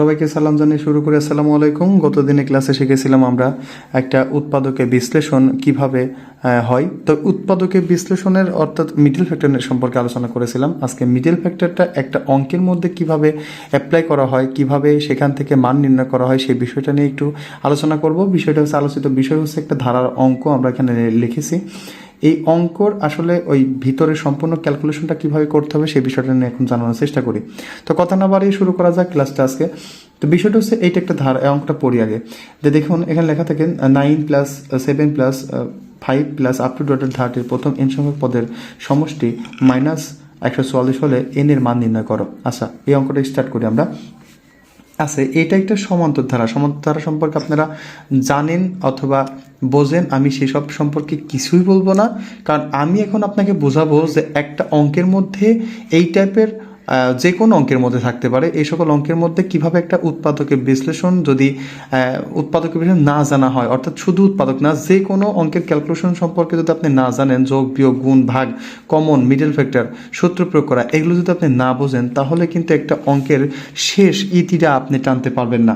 সবাইকে সালাম জানিয়ে শুরু করে। আসসালামু আলাইকুম। গত দিনে ক্লাসে শিখেছিলাম আমরা একটা উৎপাদকের বিশ্লেষণ কীভাবে হয়। তো উৎপাদকের বিশ্লেষণের অর্থাৎ মিডিল ফ্যাক্টর সম্পর্কে আলোচনা করেছিলাম। আজকে মিডিল ফ্যাক্টরটা একটা অঙ্কের মধ্যে কীভাবে অ্যাপ্লাই করা হয়, কীভাবে সেখান থেকে মান নির্ণয় করা হয়, সেই বিষয়টা নিয়ে একটু আলোচনা করব। বিষয়টা হচ্ছে, আলোচিত বিষয় হচ্ছে একটা ধারার অঙ্ক আমরা এখানে লিখেছি। এই অঙ্কর আসলে ওই ভিতরে সম্পূর্ণ ক্যালকুলেশনটা কীভাবে করতে হবে সেই বিষয়টা নিয়ে এখন জানানোর চেষ্টা করি। তো কথা না বাড়িয়ে শুরু করা যাক ক্লাসটা আজকে। তো বিষয়টা হচ্ছে এইটা একটা ধারা অঙ্কটা পড়ি আগে। যে দেখুন, এখানে লেখা থাকে nine plus seven plus five plus up to ডটের ধারটির প্রথম এন সংখ্যক পদের সমষ্টি মাইনাস একশো চুয়াল্লিশ হলে এন এর মান নির্ণয় করো। আচ্ছা এই অঙ্কটা স্টার্ট করি আমরা। আছে, এটা একটা সমান্তর ধারা সমান্তর ধারা সম্পর্কে আপনারা জানেন অথবা বোঝেন, আমি সেসব সম্পর্কে কিছুই বলব না। কারণ আমি এখন আপনাকে বোঝাবো যে একটা অঙ্কের মধ্যে এই টাইপের যে কোনো অঙ্কের মধ্যে থাকতে পারে। এই সকল অঙ্কের মধ্যে কীভাবে একটা উৎপাদকের বিশ্লেষণ যদি উৎপাদকের বিশ্লেষণ না জানা হয়, অর্থাৎ শুধু উৎপাদক না, যে কোনো অঙ্কের ক্যালকুলেশন সম্পর্কে যদি আপনি না জানেন, যোগ, বিয়োগ, গুণ, ভাগ কমন মিডল ফ্যাক্টর সূত্র প্রয়োগ করা, এগুলো যদি আপনি না বোঝেন, তাহলে কিন্তু একটা অঙ্কের শেষ ইতিটা আপনি টানতে পারবেন না।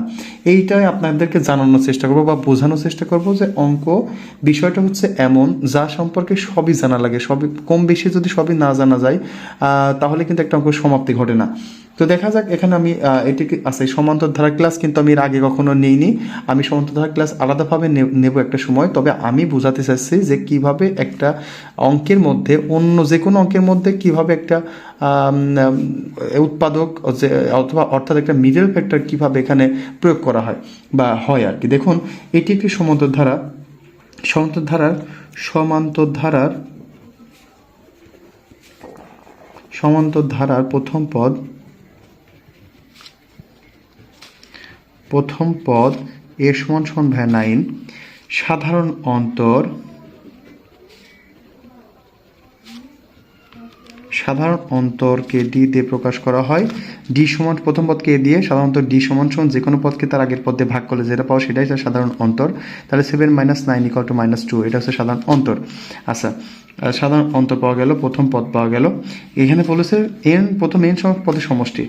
এইটাই আপনাদেরকে জানানোর চেষ্টা করব বা বোঝানোর চেষ্টা করব যে অঙ্ক বিষয়টা হচ্ছে এমন, যা সম্পর্কে সবই জানা লাগে, সবই কম বেশি যদি সবই না জানা যায় তাহলে কিন্তু একটা অঙ্ক সমাপ্তি ঘটে না। তো দেখা যাক, এখানে আমি এটিকে আছে সমান্তর ধারা ক্লাস কিন্তু আমি এর আগে কখনো নেইনি। আমি সমান্তর ধারা ক্লাস আলাদাভাবে নেব একটা সময়, তবে আমি বোঝাতে চাচ্ছি যে কীভাবে একটা অঙ্কের মধ্যে, অন্য যে কোনো অঙ্কের মধ্যে কীভাবে একটা উৎপাদক, যে, অথবা অর্থাৎ একটা মিডল ফ্যাক্টর কীভাবে এখানে প্রয়োগ করা হয় বা হয় আর কি। দেখুন, এটি একটি সমান্তর ধারা সমান্তর ধারার সমান্তর ধারার সমান্তর ধারার প্রথম পদ প্রথম পদ এ সমান সমান ভ্যা নাইন সাধারণ অন্তর সাধারণ অন্তরকে ডি দিয়ে প্রকাশ করা হয়। ডি সমান প্রথম পদকে এ দিয়ে সাধারণত ডি সমান সমান যে কোনো পদকে তার আগের পদে ভাগ করলে যেটা পাওয়া সেটাই তার সাধারণ অন্তর। তাহলে seven minus nine equal to minus two এটা হচ্ছে সাধারণ অন্তর। আচ্ছা সাধারণ অন্তর পাওয়া গেল, প্রথম পদ পাওয়া গেল। এখানে বলেছে এন প্রথম এন সংখ্যক পদের সমষ্টি।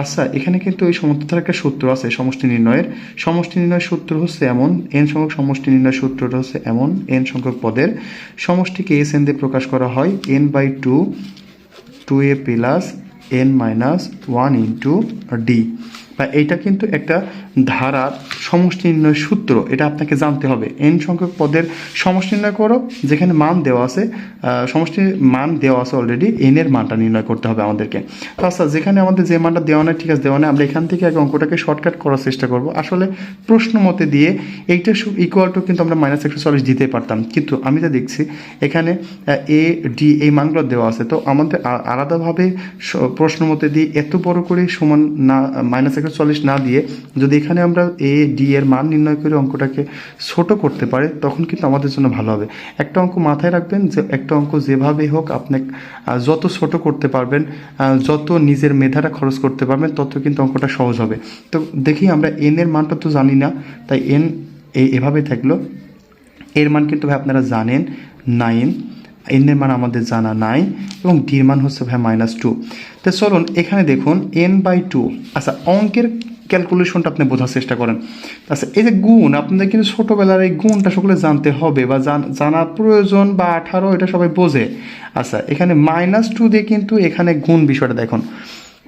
আচ্ছা এখানে কিন্তু এই সমস্তটার একটা সূত্র আছে, সমষ্টি নির্ণয়ের। সমষ্টি নির্ণয়ের সূত্র হচ্ছে এমন এন সংখ্যক সমষ্টি নির্ণয়ের সূত্রটা হচ্ছে এমন এন সংখ্যক পদের। সমষ্টিকে এস এন দিয়ে প্রকাশ করা হয় n by two two a plus n minus one into d বা এইটা কিন্তু একটা ধারার সমষ্টি নির্ণয় সূত্র এটা আপনাকে জানতে হবে। এন সংখ্যক পদের সমষ্টি নির্ণয় করো যেখানে মান দেওয়া আছে আহ, সমষ্টির মান দেওয়া আছে অলরেডি এন এর মানটা নির্ণয় করতে হবে আমাদেরকে। তো আচ্ছা যেখানে আমাদের যে মানটা দেওয়া নেই ঠিক আছে দেওয়া নেই আমরা এখান থেকে আগে অঙ্কটাকে শর্টকাট করার চেষ্টা করব। আসলে প্রশ্ন মতে দিয়ে এইটা ইকুয়াল টু কিন্তু আমরা মাইনাস একশো চল্লিশ দিতে পারতাম। কিন্তু আমি যা দেখছি এখানে এ ডি এই মানগুলো দেওয়া আছে। তো আমাদের আলাদাভাবে প্রশ্ন মতে দিয়ে এত বড় করে সমান না মাইনাস একশো চল্লিশ না দিয়ে যদি এখানে আমরা এ ডি এর মান নির্ণয় করে অঙ্কটাকে ছোট করতে পারে, তখন কিন্তু আমাদের জন্য ভালো হবে। একটা অঙ্ক মাথায় রাখবেন যে, একটা অঙ্ক যেভাবে হোক আপনি যত ছোট করতে পারবেন যত নিজের মেধাটা খরচ করতে পারবেন, তত কিন্তু অঙ্কটা সহজ হবে। তো দেখি আমরা এন এর মানটা তো জানি না, তাই এন এভাবে থাকল। এর মান কিন্তু ভাই আপনারা জানেন নাইন এন এর মান আমাদের জানা নাই, এবং ডির মান হচ্ছে ভাই মাইনাস টু তো চলুন, এখানে দেখুন এন বাই টু আচ্ছা অঙ্কের ক্যালকুলেশনটা আপনি বোঝার চেষ্টা করেন। আচ্ছা এই যে গুণ, আপনাদের কিন্তু ছোটোবেলার এই গুণটা সকলে জানতে হবে বা জান- জানা প্রয়োজন বা আঠারো, এটা সবাই বোঝে। আচ্ছা এখানে মাইনাস টু দিয়ে কিন্তু এখানে গুণ বিষয়টা দেখুন।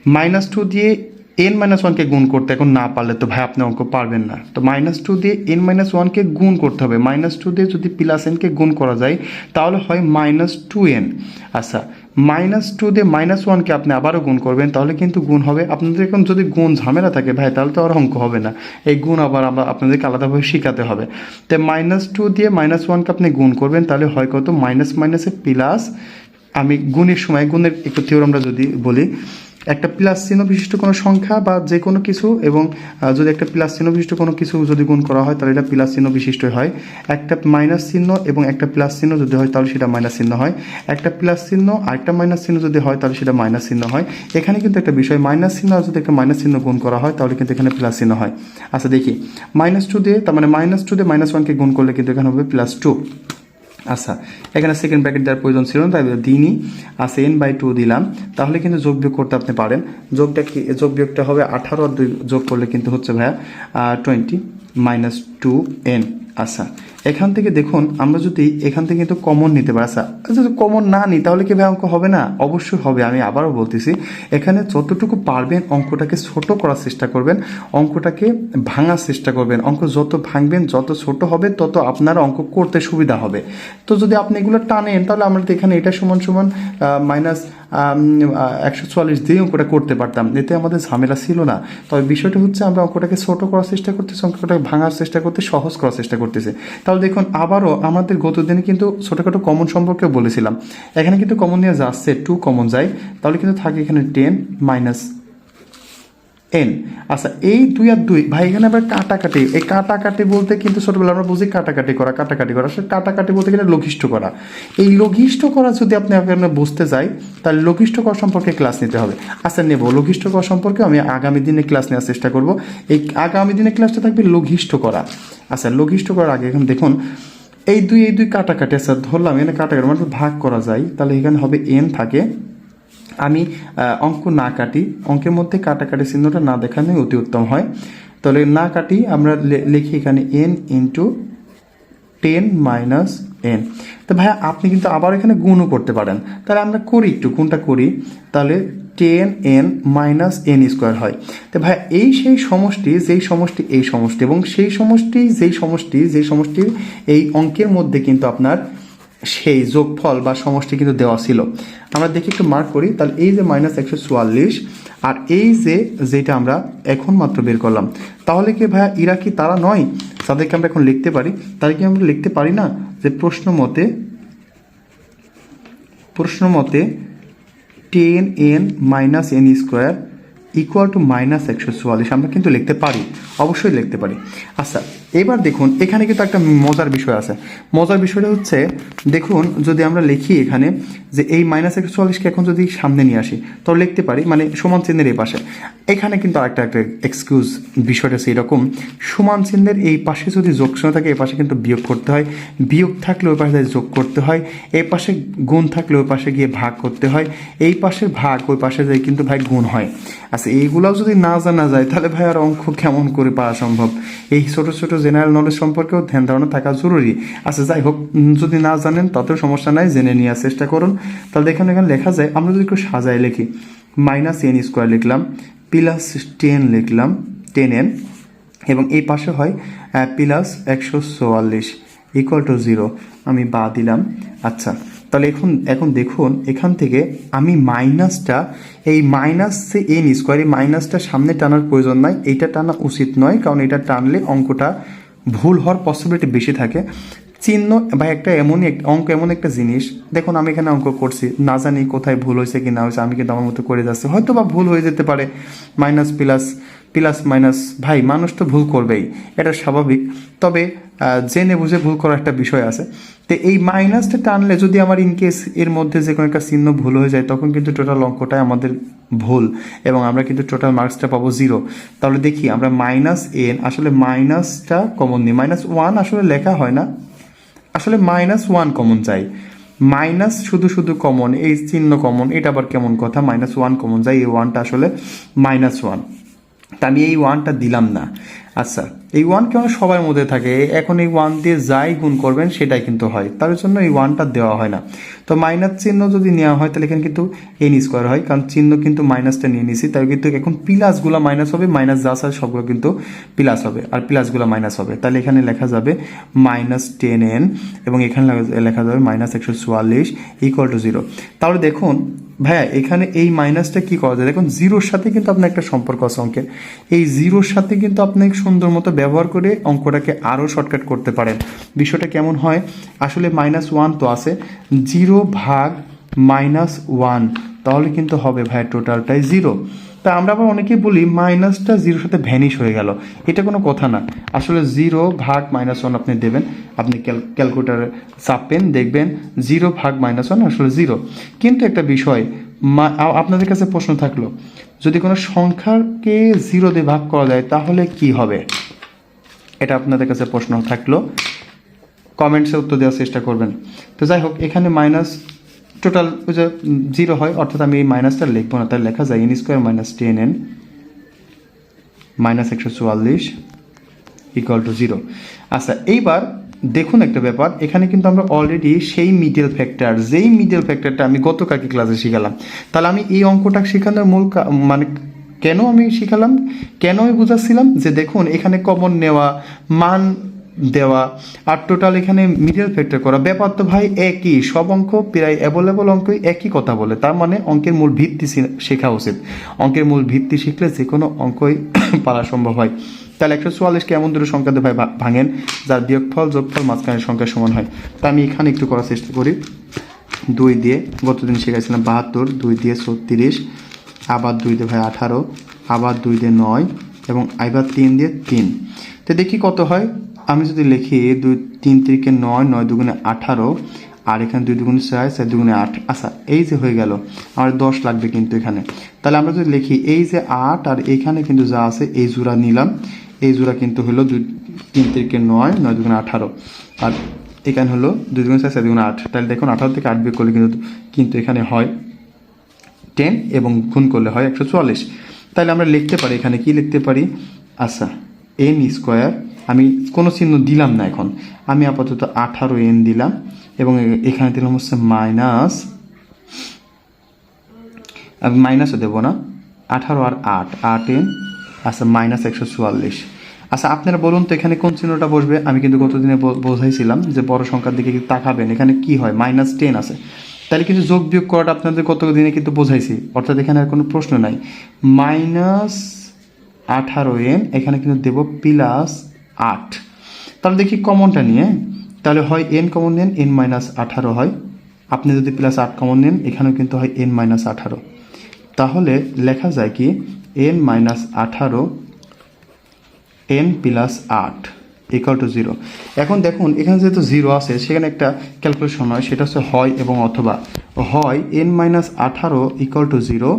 মাইনাস টু দিয়ে এন মাইনাস ওয়ানকে গুণ করতে এখন না পারলে তো ভাই আপনি অঙ্ক পারবেন না। তো মাইনাস টু দিয়ে এন মাইনাস ওয়ানকে গুণ করতে হবে। মাইনাস টু দিয়ে যদি প্লাস এনকে গুণ করা যায়, তাহলে হয় মাইনাস টু এন আচ্ছা মাইনাস টু দিয়ে মাইনাস ওয়ানকে আপনি আবারও গুণ করবেন, তাহলে কিন্তু গুণ হবে। আপনাদের এখন যদি গুণ ঝামেলা থাকে ভাই, তাহলে তো আর অঙ্ক হবে না। এই গুণ আবার আবার আপনাদেরকে আলাদাভাবে শেখাতে হবে। তো মাইনাস টু দিয়ে মাইনাস ওয়ানকে আপনি গুণ করবেন, তাহলে হয় কত? মাইনাস মাইনাসে প্লাস আমি গুণের সময়, গুণের একটু আমরা যদি বলি একটা প্লাস চিহ্ন বিশিষ্ট কোনো সংখ্যা বা যে কোনো কিছু এবং যদি একটা প্লাস চিহ্ন বিশিষ্ট কোনো কিছু যদি গুণ করা হয়, তাহলে এটা প্লাস চিহ্ন বিশিষ্ট হয়। একটা মাইনাস চিহ্ন এবং একটা প্লাস চিহ্ন যদি হয়, তাহলে সেটা মাইনাস চিহ্ন হয়। একটা প্লাস চিহ্ন আর একটা মাইনাস চিহ্ন যদি হয়, তাহলে সেটা মাইনাস চিহ্ন হয়। এখানে কিন্তু একটা বিষয়, মাইনাস চিহ্ন আর যদি একটা মাইনাস চিহ্ন গুণ করা হয়, তাহলে কিন্তু এখানে প্লাস চিহ্ন হয়। আচ্ছা দেখি। মাইনাস টু দিয়ে, তার মানে মাইনাস টু দিয়ে মাইনাস ওয়ানকে গুণ করলে কিন্তু এখানে হবে প্লাস টু আচ্ছা এখানে সেকেন্ড ব্র্যাকেট দেওয়ার প্রয়োজন ছিল না, তাই দিনই আছে এন বাই টু দিলাম। তাহলে কিন্তু যোগ বিয়োগ করতে আপনি পারেন। যোগটা কি, যোগ বিয়োগটা হবে আঠারো আর দুই যোগ করলে কিন্তু হচ্ছে ভাইয়া টোয়েন্টি মাইনাস টু এন আচ্ছা এখান থেকে দেখুন, আমরা যদি এখান থেকে কিন্তু কমন নিতে পারি। আচ্ছা যদি কমন না নিই, তাহলে কি ভাই অঙ্ক হবে না? অবশ্যই হবে, আমি আবারও বলতেছি। এখানে যতটুকু পারবেন অঙ্কটাকে ছোট করার চেষ্টা করবেন, অঙ্কটাকে ভাঙার চেষ্টা করবেন। অঙ্ক যত ভাঙবেন, যত ছোট হবে, তত আপনার অঙ্ক করতে সুবিধা হবে। তো যদি আপনি এগুলো টানেন, তাহলে আমরা তো এখানে এটা সমান সমান মাইনাস একশো চুয়াল্লিশ দিয়ে অঙ্কটা করতে পারতাম। এতে আমাদের ঝামেলা ছিল না। তবে বিষয়টা হচ্ছে আমরা অঙ্কটাকে ছোট করার চেষ্টা করতেছি, অঙ্কটাকে ভাঙার চেষ্টা করতে সহজ করার চেষ্টা করতেছি। তাহলে দেখুন, আবারও আমাদের গত দিনে কিন্তু ছোটোখাটো কমন সম্পর্কে বলেছিলাম। এখানে কিন্তু কমন নিয়ে যাচ্ছে টু কমন যায়। তাহলে কিন্তু থাকে এখানে টেন মাইনাস এন আচ্ছা এই দুই আর দুই, ভাই, এখানে আবার কাটাকাটি। এই কাটাকাটি বলতে কিন্তু ছোটবেলা আমরা বুঝি কাটাকাটি করা কাটাকাটি করা। আসলে কাটাকাটি বলতে গেলে লঘিষ্ঠ করা। এই লঘিষ্ঠ করা যদি আপনি এখানে বুঝতে যাই, তাহলে লঘিষ্ঠ করা সম্পর্কে ক্লাস নিতে হবে। আচ্ছা নেব। লঘিষ্ঠ করা সম্পর্কে আমি আগামী দিনে ক্লাস নেওয়ার চেষ্টা করব। এই আগামী দিনে ক্লাসটা থাকবে লঘিষ্ঠ করা। আচ্ছা লঘিষ্ঠ করার আগে এখন দেখুন, এই দুই এই দুই কাটাকাটি আচ্ছা ধরলাম, এখানে কাটাকাটি মানে ভাগ করা যায়, তাহলে এখানে হবে এন থাকে। আমি অঙ্ক না কাটি, অঙ্কের মধ্যে কাটাকাটি চিহ্নটা না দেখানোই অতি উত্তম হয়। তাহলে না কাটি, আমরা লিখি এখানে n into ten minus n তো ভাইয়া, আপনি কিন্তু আবার এখানে গুণও করতে পারেন। তাহলে আমরা করি একটু, গুণটা করি। তাহলে ten n minus n square হয়। তো ভাই এই সেই সমষ্টি, যেই সমষ্টি, এই সমষ্টি, এবং সেই সমষ্টি, যেই সমষ্টি, যেই সমষ্টির এই অঙ্কের মধ্যে কিন্তু আপনার সেই যোগফল বা সমষ্টি কিন্তু দেওয়া ছিল। আমরা দেখি একটু মার্ক করি, তাহলে এই যে মাইনাস একশো চুয়াল্লিশ আর এই যে যেটা আমরা এখন মাত্র বের করলাম, তাহলে কি ভাইয়া ইরা কি তারা নয়? তাদেরকে আমরা এখন লিখতে পারি। তাহলে কি আমরা লিখতে পারি না যে প্রশ্ন মতে প্রশ্ন মতে ten n minus n square equal to minus একশো চুয়াল্লিশ আমরা কিন্তু লিখতে পারি, অবশ্যই লিখতে পারি। আচ্ছা এবার দেখুন, এখানে কিন্তু একটা মজার বিষয় আছে। মজার বিষয়টা হচ্ছে, দেখুন, যদি আমরা লিখি এখানে যে এই মাইনাস একশো চুয়াল্লিশকে এখন যদি সামনে নিয়ে আসি তো লিখতে পারি মানে সমান চিহ্নের এই পাশে। এখানে কিন্তু আরেকটা একটা এক্সকিউজ বিষয়টা সেই রকম সমান চিহ্নের এই পাশে যদি যোগ চিহ্ন থাকে, এই পাশে কিন্তু বিয়োগ করতে হয়। বিয়োগ থাকলে ওই পাশে যোগ করতে হয়, এই পাশে গুণ থাকলে ওই পাশে গিয়ে ভাগ করতে হয়, এই পাশে ভাগ ওই পাশে যাই কিন্তু ভাই গুণ হয়। আচ্ছা এইগুলাও যদি না জানা যায়, তাহলে ভাই আর অঙ্ক কেমন করে পাওয়া সম্ভব? এই ছোট ছোট জেনারেল নলেজ সম্পর্কেও ধ্যান ধারণা থাকা জরুরি। আচ্ছা যাই হোক যদি না জানেন, তাতেও সমস্যা নাই, জেনে নেওয়ার চেষ্টা করুন। তাহলে এখানে এখানে লেখা যায়, আমরা যদি একটু সাজায় লিখি। মাইনাস এন স্কোয়ার লিখলাম প্লাস টেন লিখলাম টেন এন এবং এই পাশে হয় প্লাস একশো চুয়াল্লিশ ইকুয়াল টু জিরো আমি বা দিলাম আচ্ছা। তাহলে এখন এখন দেখুন, এখান থেকে আমি মাইনাসটা এই মাইনাস সে এন স্কোয়ার এই মাইনাসটা সামনে টানার প্রয়োজন নাই এইটা টানা উচিত নয়, কারণ এটা টানলে অঙ্কটা ভুল হওয়ার পসিবিলিটি বেশি থাকে। চিহ্ন বা একটা এমনই একটা অঙ্ক এমন একটা জিনিস, দেখুন আমি এখানে অঙ্ক করছি, না জানি কোথায় ভুল হয়েছে কি না হয়েছে, আমি কিন্তু আমার মতো করে যাচ্ছি হয়তো বা ভুল হয়ে যেতে পারে মাইনাস প্লাস প্লাস মাইনাস। ভাই, মানুষ তো ভুল করবেই, এটা স্বাভাবিক। তবে জেনে বুঝে ভুল করার একটা বিষয় আছে। তো এই মাইনাসটা টানলে যদি আমার ইনকেস এর মধ্যে যে কোনো একটা চিহ্ন ভুল হয়ে যায়, তখন কিন্তু টোটাল অঙ্কটাই আমাদের ভুল এবং আমরা কিন্তু টোটাল মার্কসটা পাবো জিরো তাহলে দেখি, আমরা মাইনাস এন আসলে মাইনাসটা কমন নিই। মাইনাস ওয়ান আসলে লেখা হয় না। আসলে মাইনাস ওয়ান কমন চাই। মাইনাস শুধু শুধু কমন এই চিহ্ন কমন এটা আবার কেমন কথা? মাইনাস ওয়ান কমন যায় এই ওয়ানটা আসলে মাইনাস ওয়ান তা আমি এই ওয়ানটা দিলাম না। আচ্ছা এই ওয়ান কেন সবার মধ্যে থাকে? এখন এই ওয়ান দিয়ে যাই গুণ করবেন, সেটাই কিন্তু হয়। তার জন্য এই ওয়ানটা দেওয়া হয় না। তো মাইনাস চিহ্ন যদি নেওয়া হয়, তাহলে এখানে কিন্তু এন স্কোয়ার হয়। কারণ চিহ্ন কিন্তু মাইনাসটা নিয়ে নিছি তাই কিন্তু এখন প্লাসগুলো মাইনাস হবে মাইনাস যা আছে সবগুলো কিন্তু প্লাস হবে। আর প্লাসগুলো মাইনাস হবে। তাহলে এখানে লেখা যাবে মাইনাস টেন এন এবং এখানে লেখা যাবে মাইনাস একশো চুয়াল্লিশ ইকুয়াল টু জিরো তাহলে দেখুন ভাইয়া, এখানে এই মাইনাসটা কি করা যায়? দেখুন, জিরোর সাথে কিন্তু আপনার একটা সম্পর্ক আছে অঙ্কের। এই জিরোর সাথে কিন্তু আপনি সুন্দর মতো ব্যবহার করে অঙ্কটাকে আরও শর্টকাট করতে পারেন। বিষয়টা কেমন হয়? আসলে মাইনাস ওয়ান তো আছে। জিরো ভাগ মাইনাস ওয়ান, তাহলে কিন্তু হবে ভাই টোটালটাই জিরো। তা আমরা আবার অনেকেই বলি মাইনাসটা জিরোর সাথে ভ্যানিশ হয়ে গেল। এটা কোনো কথা না। আসলে জিরো ভাগ মাইনাস ওয়ান আপনি দেবেন। আপনি ক্যালকুলেটারে চাপবেন দেখবেন জিরো ভাগ মাইনাস ওয়ান আসলে জিরো। কিন্তু একটা বিষয় আপনাদের কাছে প্রশ্ন থাকল, যদি কোনো সংখ্যাকে জিরো দিয়ে ভাগ করা যায়, তাহলে কি হবে? এটা আপনাদের কাছে প্রশ্ন থাকল। কমেন্টসে উত্তর দেওয়ার চেষ্টা করবেন। তো যাই হোক, এখানে মাইনাস টোটাল ওই যে জিরো হয়, অর্থাৎ আমি এই মাইনাসটা লিখব না তাই লেখা যায় n square minus ten n minus একশো চুয়াল্লিশ ইকুয়াল টু জিরো আচ্ছা এইবার দেখুন একটা ব্যাপার, এখানে কিন্তু আমরা অলরেডি সেই মিডল ফ্যাক্টর যেই মিডল ফ্যাক্টরটা আমি গতকালকে ক্লাসে শিখালাম, তাহলে আমি এই অঙ্কটা শেখানোর মূল মানে কেন আমি শিখালাম? কেন আমি বুঝাচ্ছিলাম? যে দেখুন, এখানে কমন নেওয়া, মান দেওয়া। আর টোটাল এখানে মিডিয়াল ফ্যাক্টর করা। ব্যাপার তো ভাই একই, সব অঙ্ক প্রায় অ্যাভেলেবল অঙ্কই একই কথা বলে। তার মানে অঙ্কের মূল ভিত্তি শেখা উচিত। অঙ্কের মূল ভিত্তি শিখলে যে কোনো অঙ্কই পারা সম্ভব হয়। তাহলে একশো চুয়াল্লিশকে এমন দুটো সংখ্যা দিয়ে ভাই ভাঙেন, যার বিয়োগফল, যোগফল মাঝখানের সংখ্যা সমান হয়। তা আমি এখানে একটু করার চেষ্টা করি। দুই দিয়ে, গতদিন শিখাইছিলাম বাহাত্তর, দুই দিয়ে ছত্রিশ, আবার দুই দিয়ে ভাই আঠারো, আবার দুই দিয়ে নয়, এবং আইবার তিন দিয়ে তিন। তো দেখি কত হয়। আমি যদি লিখি দুই তিন তিরিকে নয় নয় দুগুণে আঠারো, আর এখানে দুই দুগুণে ছয়, চার দুগুণে আট আচ্ছা এই যে হয়ে গেল, আমার দশ লাগবে কিন্তু এখানে। তাহলে আমরা যদি লিখি এই যে আট, আর এখানে কিন্তু যা আছে, এই জোড়া নিলাম। এই জোড়া কিন্তু হলো দুই তিন তিরিকে নয় নয় দুগুণে আঠারো, আর এখানে হলো দুই দুগুণে ছয়, চার দুগুণে আট। তাহলে দেখুন, আঠারো থেকে আট বিয়োগ করলে কিন্তু কিন্তু এখানে হয় টেন এবং গুণ করলে হয় একশো চুয়াল্লিশ। তাহলে আমরা লিখতে পারি, এখানে কি লিখতে পারি? আচ্ছা এন স্কোয়ার আমি কোনো চিহ্ন দিলাম না এখন। আমি আপাতত আঠারো এন দিলাম এবং এখানে দিলাম হচ্ছে মাইনাস, আমি মাইনাসও দেবো না, আঠারো আর আট আট এন আচ্ছা মাইনাস একশো চুয়াল্লিশ। আচ্ছা আপনারা বলুন তো এখানে কোন চিহ্নটা বসবে? আমি কিন্তু গতদিনে বোঝাইছিলাম যে বড় সংখ্যার দিকে তাকাবেন, এখানে কি হয়? মাইনাস টেন আছে। তাহলে কিন্তু যোগ বিয়োগ করাটা আপনাদের কত দিনে কিন্তু বোঝাইছি, অর্থাৎ এখানে আর কোনো প্রশ্ন নাই। মাইনাস আঠারো এন, এখানে কিন্তু দেব প্লাস আট। তাহলে দেখি কমনটা নিয়ে, তাহলে হয় এন কমন নেন এন মাইনাস আঠারো হয়। আপনি যদি প্লাস আট কমন নেন, এখানেও কিন্তু হয় এন মাইনাস আঠারো। তাহলে লেখা যায় কি এন মাইনাস আঠারো এন প্লাস আট ইকাল টু জিরো এখন দেখুন, এখানে যেহেতু জিরো আছে, সেখানে একটা ক্যালকুলেশন হয়, সেটা হচ্ছে হয় এবং অথবা। হয় এন মাইনাস আঠারো ইকাল টু জিরো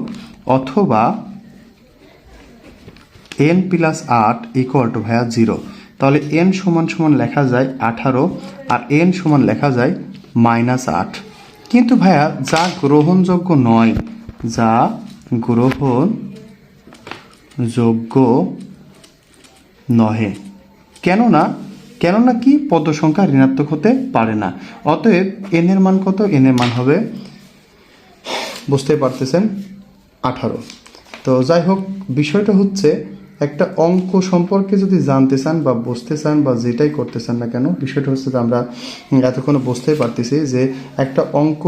অথবা এন প্লাস আট ইকুয়াল টু ভাইয়া জিরো তাহলে এন সমান সমান লেখা যায় আঠারো আর এন সমান লেখা যায় মাইনাস আট। কিন্তু ভাইয়া, যা গ্রহণযোগ্য নয়, যা গ্রহণযোগ্য নহে। কেননা কেননা কি? পদ সংখ্যা ঋণাত্মক হতে পারে না। অতএব এন এর মান কত? এন এর মান হবে বুঝতে পারতেছেন, আঠারো। তো যাই হোক, বিষয়টা হচ্ছে একটা অঙ্ক সম্পর্কে যদি জানতে চান বা বুঝতে চান বা যেটাই করতে চান না কেন, বিষয়টা হচ্ছে যে আমরা এতক্ষণ বুঝতেই পারতেছি যে একটা অঙ্ক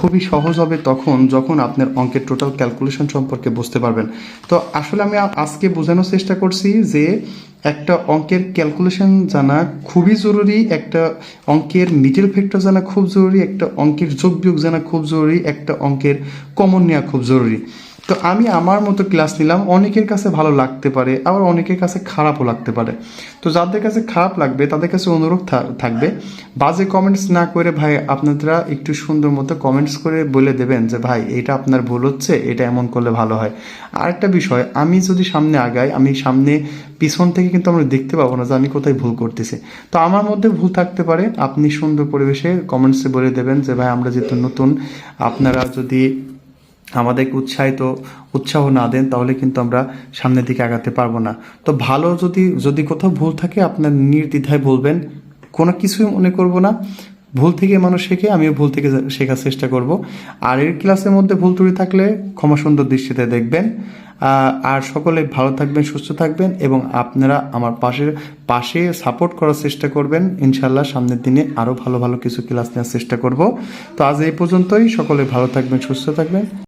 খুবই সহজ হবে তখন যখন আপনার অঙ্কের টোটাল ক্যালকুলেশন সম্পর্কে বুঝতে পারবেন। তো আসলে আমি আজকে বোঝানোর চেষ্টা করছি যে একটা অঙ্কের ক্যালকুলেশন জানা খুবই জরুরি, একটা অঙ্কের মিডল ফ্যাক্টর জানা খুব জরুরি, একটা অঙ্কের যোগ বিয়োগ জানা খুব জরুরি, একটা অঙ্কের কমন নেওয়া খুব জরুরি। তো আমি আমার মতো ক্লাস নিলাম, অনেকের কাছে ভালো লাগতে পারে, আবার অনেকের কাছে খারাপও লাগতে পারে। তো যাদের কাছে খারাপ লাগবে, তাদের কাছে অনুরোধ থাকবে, বাজে কমেন্টস না করে ভাই আপনারা একটু সুন্দর মতো কমেন্টস করে বলে দেবেন যে, ভাই, এটা আপনার ভুল হচ্ছে, এটা এমন করলে ভালো হয়। আরেকটা বিষয়, আমি যদি সামনে আগাই, আমি সামনে পিছন থেকে কিন্তু আমরা দেখতে পাবো না যে আমি কোথায় ভুল করতেছি। তো আমার মধ্যে ভুল থাকতে পারে, আপনি সুন্দর পরিবেশে কমেন্টসে বলে দেবেন যে, ভাই, আমরা যেহেতু নতুন, আপনারা যদি আমাদেরকে উৎসাহিত উৎসাহ না দেন, তাহলে কিন্তু আমরা সামনের দিকে আগাতে পারব না। তো ভালো যদি যদি কোথাও ভুল থাকে, আপনার নির্দ্বিধায় বলবেন। কোনো কিছুই মনে করব না। ভুল থেকে মানুষ শেখে, আমিও ভুল থেকে শেখার চেষ্টা করব। আর এর ক্লাসের মধ্যে ভুল ত্রুটি থাকলে ক্ষমা সুন্দর দৃষ্টিতে দেখবেন। আর সকলে ভালো থাকবেন, সুস্থ থাকবেন, এবং আপনারা আমার পাশে পাশে সাপোর্ট করার চেষ্টা করবেন। ইনশাল্লাহ সামনের দিনে আরও ভালো ভালো কিছু ক্লাস নেওয়ার চেষ্টা করব। তো আজ এই পর্যন্তই। সকলে ভালো থাকবেন, সুস্থ থাকবেন।